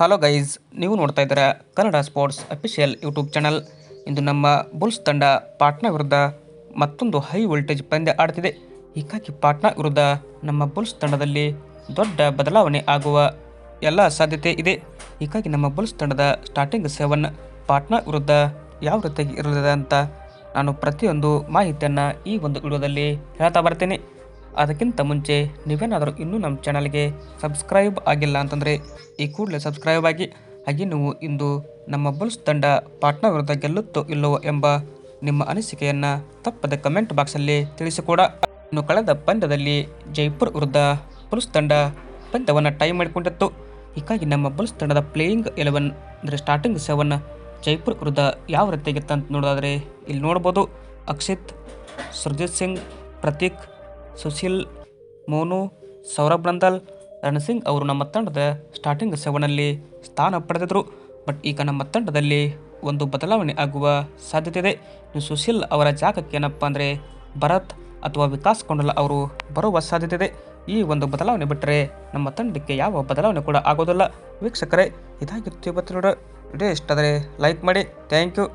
Hello guys ನೀವು ನೋಡ್ತಾ ಇದ್ದೀರ Kannada sports official YouTube channel ಇಂದು ನಮ್ಮ ಬುಲ್ಸ್ ತಂಡ ಪಾಟ್ನಾ ವಿರುದ್ಧ ಮತ್ತೊಂದು ಹೈ ವೋಲ್ಟೇಜ್ ಪಂದ್ಯ ಆಡ್ತಿದೆ ಹೀಗಾಗಿ ಪಾಟ್ನಾ ವಿರುದ್ಧ ನಮ್ಮ ಬುಲ್ಸ್ ತಂಡದಲ್ಲಿ ದೊಡ್ಡ ಬದಲಾವಣೆ ಆಗುವ ಎಲ್ಲ ಸಾಧ್ಯತೆ ಇದೆ. ಹೀಗಾಗಿ ನಮ್ಮ ಬುಲ್ಸ್ ತಂಡದ ಸ್ಟಾರ್ಟಿಂಗ್ ಸೆವೆನ್ ಪಾಟ್ನಾ ವಿರುದ್ಧ ಯಾವ ರೀತಿಯಾಗಿ ಇರಲಿದೆ ಅಂತ ನಾನು ಪ್ರತಿಯೊಂದು ಮಾಹಿತಿಯನ್ನು ಈ ಒಂದು ವಿಡಿಯೋದಲ್ಲಿ ಹೇಳ್ತಾ ಬರ್ತೀನಿ. ಅದಕ್ಕಿಂತ ಮುಂಚೆ ನೀವೇನಾದರೂ ಇನ್ನೂ ನಮ್ಮ ಚಾನಲ್ಗೆ ಸಬ್ಸ್ಕ್ರೈಬ್ ಆಗಿಲ್ಲ ಅಂತಂದರೆ ಈ ಕೂಡಲೇ ಸಬ್ಸ್ಕ್ರೈಬ್ ಆಗಿ. ಹಾಗೆ ನೀವು ಇಂದು ನಮ್ಮ ಬುಲ್ಸ್ ತಂಡ ಪಾಟ್ನಾ ವಿರುದ್ಧ ಗೆಲ್ಲುತ್ತೋ ಇಲ್ಲವೋ ಎಂಬ ನಿಮ್ಮ ಅನಿಸಿಕೆಯನ್ನು ತಪ್ಪದ ಕಮೆಂಟ್ ಬಾಕ್ಸಲ್ಲಿ ತಿಳಿಸಿಕೊಡ. ಇನ್ನು ಕಳೆದ ಪಂದ್ಯದಲ್ಲಿ ಜೈಪುರ್ ವಿರುದ್ಧ ಬುಲ್ಸ್ ತಂಡ ಪಂದ್ಯವನ್ನು ಟೈ ಮಾಡಿಕೊಂಡಿತ್ತು. ಹೀಗಾಗಿ ನಮ್ಮ ಬುಲ್ಸ್ ತಂಡದ ಪ್ಲೇಯಿಂಗ್ ಎಲೆವೆನ್ ಅಂದರೆ ಸ್ಟಾರ್ಟಿಂಗ್ ಸೆವೆನ್ ಜೈಪುರ್ ವಿರುದ್ಧ ಯಾವ ರೀತಿಯಾಗಿತ್ತು ಅಂತ ನೋಡೋದಾದರೆ ಇಲ್ಲಿ ನೋಡ್ಬೋದು. ಅಕ್ಷಿತ್, ಸುರ್ಜಿತ್ ಸಿಂಗ್, ಪ್ರತೀಕ್ ಸುಶೀಲ್, ಮೋನು, ಸೌರಭ್ ನಂದಲ್ ರಣಸಿಂಗ್ ಅವರು ನಮ್ಮ ತಂಡದ ಸ್ಟಾರ್ಟಿಂಗ್ ಸೆವೆನಲ್ಲಿ ಸ್ಥಾನ ಪಡೆದಿದ್ದರು ಬಟ್ ಈಗ ನಮ್ಮ ತಂಡದಲ್ಲಿ ಒಂದು ಬದಲಾವಣೆ ಆಗುವ ಸಾಧ್ಯತೆ ಇದೆ. ಸುಶೀಲ್ ಅವರ ಜಾಗಕ್ಕೆ ಏನಪ್ಪ ಅಂದರೆ ಭರತ್ ಅಥವಾ ವಿಕಾಸ್ ಕೊಂಡಲ ಅವರು ಬರುವ ಸಾಧ್ಯತೆ ಇದೆ. ಈ ಒಂದು ಬದಲಾವಣೆ ಬಿಟ್ಟರೆ ನಮ್ಮ ತಂಡಕ್ಕೆ ಯಾವ ಬದಲಾವಣೆ ಕೂಡ ಆಗೋದಿಲ್ಲ. ವೀಕ್ಷಕರೇ, ಇದಾಗಿತ್ತು ಇವತ್ತಿನ ವಿಡಿಯೋ. ವಿಡಿಯೋ ಇಷ್ಟಾದರೆ ಲೈಕ್ ಮಾಡಿ. Thank you